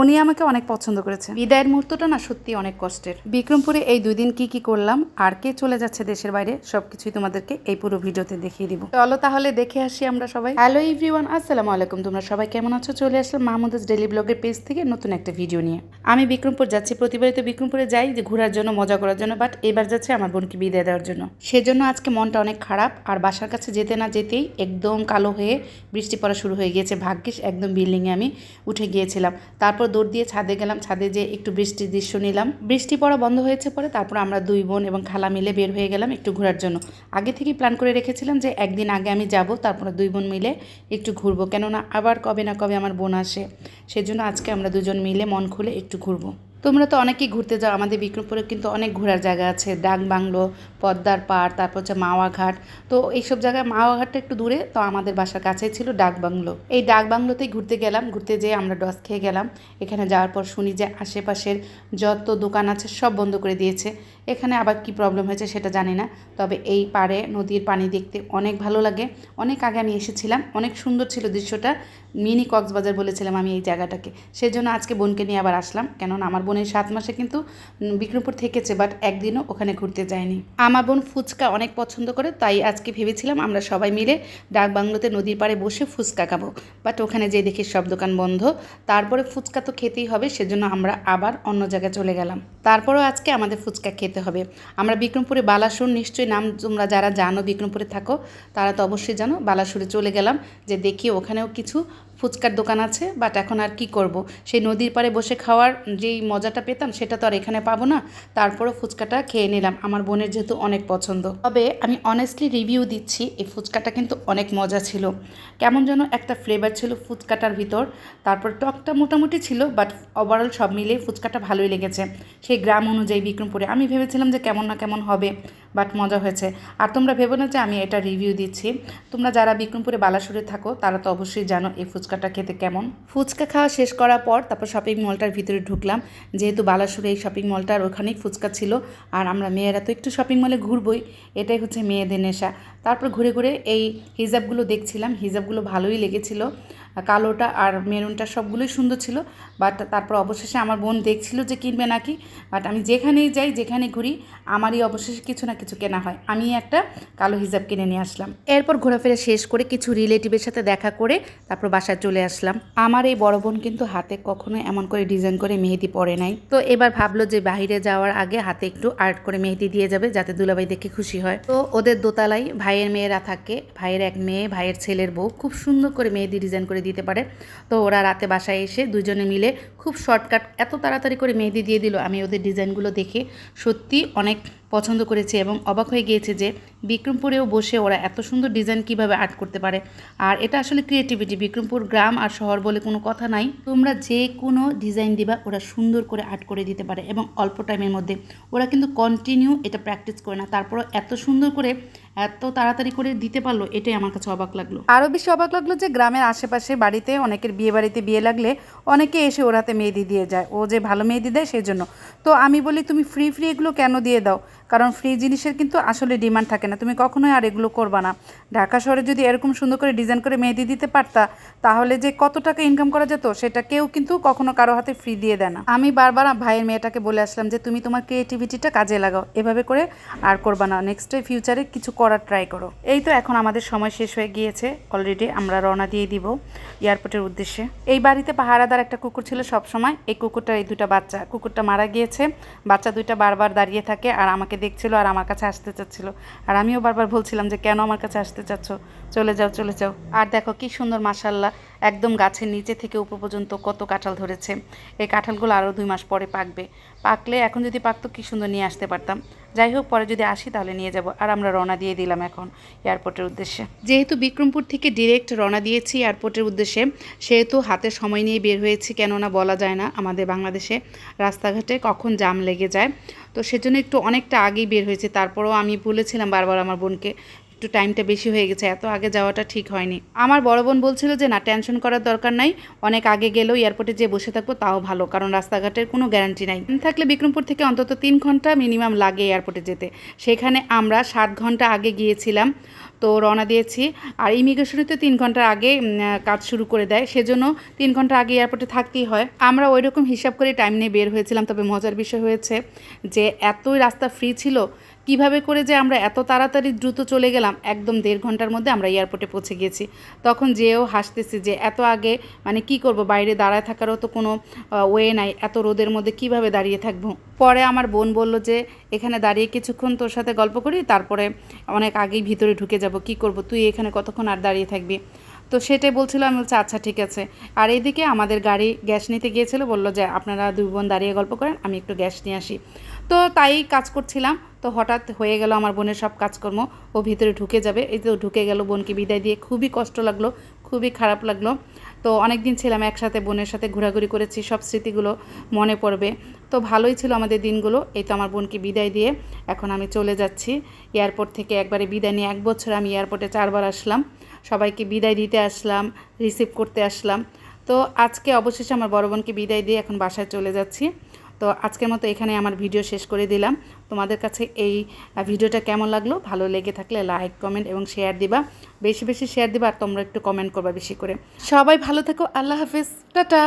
উনি আমাকে অনেক পছন্দ করেছে বিদায়ের মুহূর্তটা না সত্যি অনেক কষ্টের। বিক্রমপুরে এই দুই দিন কি কি করলাম, আর কে চলে যাচ্ছে দেশের বাইরে, সবকিছুই তোমাদেরকে এই পুরো ভিডিওতে দেখিয়ে দিব। চলো তাহলে দেখে আসি আমরা সবাই। হ্যালো এভরিওয়ান আসসালামু আলাইকুম। তোমরা সবাই কেমন আছো? চলে আসলাম মাহমুদাস ডেলি ব্লগের পেজ থেকে নতুন একটা ভিডিও নিয়ে। আমি বিক্রমপুর যাচ্ছি, প্রতিবারই তো বিক্রমপুরে যাই যে ঘোরার জন্য, মজা করার জন্য বাট এবার যাচ্ছে আমার বোনকে বিদায় দেওয়ার জন্য। সেজন্য আজকে মনটা অনেক খারাপ, আর বাসার কাছে যেতে না যেতেই একদম কালো হয়ে বৃষ্টি পড়া শুরু হয়ে গিয়েছে। ভাগ্যিস একদম বিল্ডিংয়ে আমি উঠে গিয়েছিলাম। তারপর দৌড় দিয়ে ছাদে গেলাম, ছাদে যে একটু বৃষ্টির দৃশ্য নিলাম। বৃষ্টি পড়া বন্ধ হয়েছে পরে তারপর আমরা দুই বোন এবং খালা মিলে বের হয়ে গেলাম একটু ঘোরার জন্য। আগে থেকেই প্ল্যান করে রেখেছিলাম যে একদিন আগে আমি যাব, তারপর দুই বোন মিলে একটু ঘুরবো। কেননা আবার কবে না কবে আমার বোন আসে, সেজন্য আজকে আমরা দুজন মিলে মন খুলে একটু ঘুরবো। তোমরা তো অনেকেই ঘুরতে যাও, আমাদের বিক্রমপুরে কিন্তু অনেক ঘোরার জায়গা আছে। ডাক বাংলো, পদ্মার পাড়, তারপর হচ্ছে মাওয়াঘাট। তো এইসব জায়গায় মাওয়াঘাটটা একটু দূরে, তো আমাদের বাসার কাছেই ছিল ডাক বাংলো। এই ডাক বাংলোতেই ঘুরতে গেলাম, ঘুরতে যেয়ে আমরা ডস খেয়ে গেলাম। এখানে যাওয়ার পর শুনি যে আশেপাশের যত দোকান আছে সব বন্ধ করে দিয়েছে। এখানে আবার কি প্রবলেম হয়েছে সেটা জানি না, তবে এই পাড়ে নদীর পানি দেখতে অনেক ভালো লাগে। অনেক আগে আমি এসেছিলাম, অনেক সুন্দর ছিল দৃশ্যটা। মিনি কক্সবাজার বলেছিলাম আমি এই জায়গাটাকে। সেই জন্য আজকে বোনকে নিয়ে আবার আসলাম, কেননা আমার বোনের সাত মাসে কিন্তু বিক্রমপুর থেকেছে বাট একদিনও ওখানে ঘুরতে যায়নি। আমার বোন ফুচকা অনেক পছন্দ করে, তাই আজকে ভেবেছিলাম আমরা সবাই মিলে ডাক বাংলোতে নদীর পাড়ে বসে ফুচকা খাব। বাট ওখানে যেয়ে দেখি সব দোকান বন্ধ। তারপরে ফুচকা তো খেতেই হবে, সেজন্য আমরা আবার অন্য জায়গায় চলে গেলাম। তারপরেও আজকে আমাদের ফুচকা খেতে হবে। আমরা বিক্রমপুরে বালাসুর নিশ্চয়ই নাম তোমরা যারা জানো বিক্রমপুরে থাকো, তারা তো অবশ্যই জানো, বালাসুরে চলে গেলাম, যে দেখি ওখানেও কিছু ফুচকার দোকান আছে বাট এখন আর কি করব? সেই নদীর পাড়ে বসে খাওয়ার যেই মজাটা পেতাম, সেটা তো আর এখানে পাবো না। তারপরও ফুচকাটা খেয়ে নিলাম। আমার বোনের যেহেতু অনেক পছন্দ। তবে আমি অনেস্টলি রিভিউ দিচ্ছি, এই ফুচকাটা কিন্তু অনেক মজা ছিল। কেমন যেন একটা ফ্লেভার ছিল ফুচকাটার ভিতর। তারপর টকটা মোটামুটি ছিল বাট ওভারঅল সব মিলিয়ে ফুচকাটা ভালোই লেগেছে। সেই গ্রাম অনুযায়ী বিক্রমপুরে। আমি ভেবেছিলাম যে কেমন না কেমন হবে। বাট মজা হয়েছে। আর তোমরা ভেবো না যে আমি এটা রিভিউ দিচ্ছি। তোমরা যারা বিক্রমপুরে বালাসুরে থাকো, তারা তো অবশ্যই জানো এই ফুচকাটা খেতে কেমন। ফুচকা খাওয়া শেষ করার পর তারপর শপিং মলটার ভিতরে ঢুকলাম। যেহেতু বালাসুরে এই শপিং মলটার ওখানেই ফুচকা ছিল, আর আমরা মেয়েরা তো একটু শপিং মলে ঘুরবই, এটাই হচ্ছে মেয়েদের নেশা। তারপর ঘুরে ঘুরে এই হিজাবগুলো দেখছিলাম, হিজাবগুলো ভালোই লেগেছিল। কালোটা আর মেরুনটা সবগুলোই সুন্দর ছিল। বাট তারপর অবশেষে আমার বোন দেখছিল যে কিনবে নাকি। বাট আমি যেখানেই যাই, যেখানে ঘুরি, আমারই অবশেষে কিছু না কিছু কেনা হয়। আমি একটা কালো হিজাব কিনে নিয়ে আসলাম। এরপর ঘোরাফেরা শেষ করে কিছু রিলেটিভের সাথে দেখা করে তারপর বাসায় চলে আসলাম। আমার এই বড় বোন কিন্তু হাতে কখনো এমন করে ডিজাইন করে মেহেদি পরে নাই। তো এবার ভাবলো যে বাইরে যাওয়ার আগে হাতে একটু আর্ট করে মেহেদি দিয়ে যাবে যাতে দুলাভাই দেখে খুশি হয়। তো ওদের দোতলায় ভাইয়ের মেয়েরা থাকে। ভাইয়ের এক মেয়ে, ভাইয়ের ছেলের বউ। খুব সুন্দর করে মেহেদি ডিজাইন করে দিতে পারে। তো ওরা রাতে বাসায় এসে দুজনে মিলে খুব শর্টকাট এত তাড়াতাড়ি করে মেহেদি দিয়ে দিল। আমি ওদের ডিজাইনগুলো দেখে সত্যি অনেক পছন্দ করেছে এবং অবাক হয়ে গিয়েছে যে বিক্রমপুরেও বসে ওরা এত সুন্দর ডিজাইন কীভাবে আর্ট করতে পারে। আর এটা আসলে ক্রিয়েটিভিটি বিক্রমপুর গ্রাম আর শহর বলে কোনো কথা নাই। তোমরা যে কোনো ডিজাইন দিবা, ওরা সুন্দর করে আর্ট করে দিতে পারে এবং অল্প টাইমের মধ্যে। ওরা কিন্তু কন্টিনিউ এটা প্র্যাকটিস করে না। তারপরও এত সুন্দর করে, এত তাড়াতাড়ি করে দিতে পারল, এটাই আমার কাছে অবাক লাগল। আরও বেশি অবাক লাগল যে গ্রামের আশেপাশে বাড়িতে অনেকের বিয়ে বাড়িতে বিয়ে লাগলে অনেকে এসে ওর হাতে মেহেদি দিয়ে যায়। ও যে ভালো মেহেদি দেয়, সেই জন্য। তো আমি বলি, তুমি ফ্রি ফ্রি এগুলো কেন দিয়ে দাও? কারণ ফ্রি জিনিসের কিন্তু আসলে ডিমান্ড থাকে না। তুমি কখনোই আর এগুলো করবা না। ঢাকা শহরে যদি এরকম সুন্দর করে ডিজাইন করে মেহেদি দিতে পারতা, তাহলে যে কত টাকা ইনকাম করা যেত, সেটা কেউ কিন্তু কখনো কারও হাতে ফ্রি দিয়ে দেয় না। আমি বারবার ভাইয়ের মেয়েটাকে বলে আসলাম যে, তুমি তোমার ক্রিয়েটিভিটিটা কাজে লাগাও। এভাবে করে আর করবা না। নেক্সট ফিউচারে কিছু করার ট্রাই করো। এই তো এখন আমাদের সময় শেষ হয়ে গিয়েছে। অলরেডি আমরা রওনা দিয়ে দিব এয়ারপোর্টের উদ্দেশ্যে। এই বাড়িতে পাহারাদার একটা কুকুর ছিল সব সময় এই কুকুরটার এই দুটা বাচ্চা। কুকুরটা মারা গিয়েছে। বাচ্চা দুইটা বারবার দাঁড়িয়ে থাকে আর আমাকে দেখছিল আর আমার কাছে আসতে চাচ্ছিল। আর আমিও বারবার বলছিলাম যে, কেন আমার কাছে আসতে চাচ্ছ? চলে যাও চলে যাও। আর দেখো কি সুন্দর মাসাল্লাহ একদম গাছের নিচে থেকে উপর পর্যন্ত কত কাঁঠাল ধরেছে। এই কাঁঠালগুলো আরও দুই মাস পরে পাকবে। পাকলে এখন যদি পাকতো কি সুন্দর নিয়ে আসতে পারতাম। যাই হোক, পরে যদি আসি তাহলে নিয়ে যাব। আর আমরা রওনা দিয়ে দিলাম এখন এয়ারপোর্টের উদ্দেশ্যে। যেহেতু বিক্রমপুর থেকে ডিরেক্ট রওনা দিয়েছি এয়ারপোর্টের উদ্দেশ্যে, সেহেতু হাতে সময় নিয়ে বের হয়েছি, কেননা বলা যায় না আমাদের বাংলাদেশে রাস্তাঘাটে কখন জাম লেগে যায়। তো সেজন্য একটু অনেকটা আগেই বের হয়েছে। তারপরেও আমি বলেছিলাম বারবার আমার বোনকে একটু টাইমটা বেশি হয়ে গেছে, এত আগে যাওয়াটা ঠিক হয়নি। আমার বড় বোন বলছিল যে, না টেনশন করার দরকার নাই, অনেক আগে গেলেও এয়ারপোর্টে যে বসে থাকব, তাও ভালো, কারণ রাস্তাঘাটের কোনো গ্যারান্টি নাই। থাকলে বিক্রমপুর থেকে অন্তত তিন ঘণ্টা মিনিমাম লাগে এয়ারপোর্টে যেতে। সেখানে আমরা সাত ঘণ্টা আগে গিয়েছিলাম, তো রওনা দিয়েছি। আর ইমিগ্রেশনে তো তিন ঘণ্টার আগে কাজ শুরু করে দেয়, সেজন্য তিন ঘণ্টা আগে এয়ারপোর্টে থাকতেই হয়। আমরা ওই রকম হিসাব করে টাইম নিয়ে বের হয়েছিলাম, তবে মজার বিষয় হয়েছে যে, এতই রাস্তা ফ্রি ছিল কীভাবে করে যে আমরা এত তাড়াতাড়ি দ্রুত চলে গেলাম, একদম দেড় ঘণ্টার মধ্যে আমরা এয়ারপোর্টে পৌঁছে গেছি তখন যেও হাসতেছি যে এত আগে মানে কি করব, বাইরে দাঁড়ায় থাকারও তো কোনো ওয়ে নাই, এত রোদের মধ্যে কীভাবে দাঁড়িয়ে থাকব? পরে আমার বোন বলল যে, এখানে দাঁড়িয়ে কিছুক্ষণ তোর সাথে গল্প করি, তারপরে অনেক আগেই ভিতরে ঢুকে যাব, কি করব, তুই এখানে কতক্ষণ আর দাঁড়িয়ে থাকবি? তো সেটাই বলছিল, আমি বলছি আচ্ছা ঠিক আছে। আর এইদিকে আমাদের গাড়ি গ্যাস নিতে গিয়েছিল, বলল যে, আপনারা দুই বোন দাঁড়িয়ে গল্প করেন, আমি একটু গ্যাস নিয়ে আসি। তো তাই কাজ করছিলাম। তো হঠাৎ হয়ে গেল আমার বোনের সব কাজকর্ম, ও ভিতরে ঢুকে যাবে। এই তো ঢুকে গেল বোনকে বিদায় দিয়ে। খুবই কষ্ট লাগল, খুবই খারাপ লাগল। তো অনেক দিন ছিলাম একসাথে, বোনের সাথে ঘোরাঘুরি করেছি, সব স্মৃতিগুলো মনে পড়বে। তো ভালোই ছিল আমাদের দিনগুলো। এই তো আমার বোনকে বিদায় দিয়ে এখন আমি চলে যাচ্ছি। এয়ারপোর্ট থেকে একবারে বিদায় নিয়ে এক বছর আমি এয়ারপোর্টে চারবার আসলাম। সবাইকে বিদায় দিতে আসলাম, রিসিভ করতে আসলাম। তো আজকে অবশেষে আমার বড় বোনকে বিদায় দিয়ে এখন বাসায় চলে যাচ্ছি। তো আজকের মতো এখানে আমার ভিডিও শেষ করে দিলাম। তোমাদের কাছে এই ভিডিওটা কেমন লাগল? ভালো লেগে থাকলে লাইক কমেন্ট এবং শেয়ার দিবা। বেশি বেশি শেয়ার দিবা আর তোমরা একটু কমেন্ট করবা বেশি করে। সবাই ভালো থেকো, আল্লাহ হাফিজ। টাটা।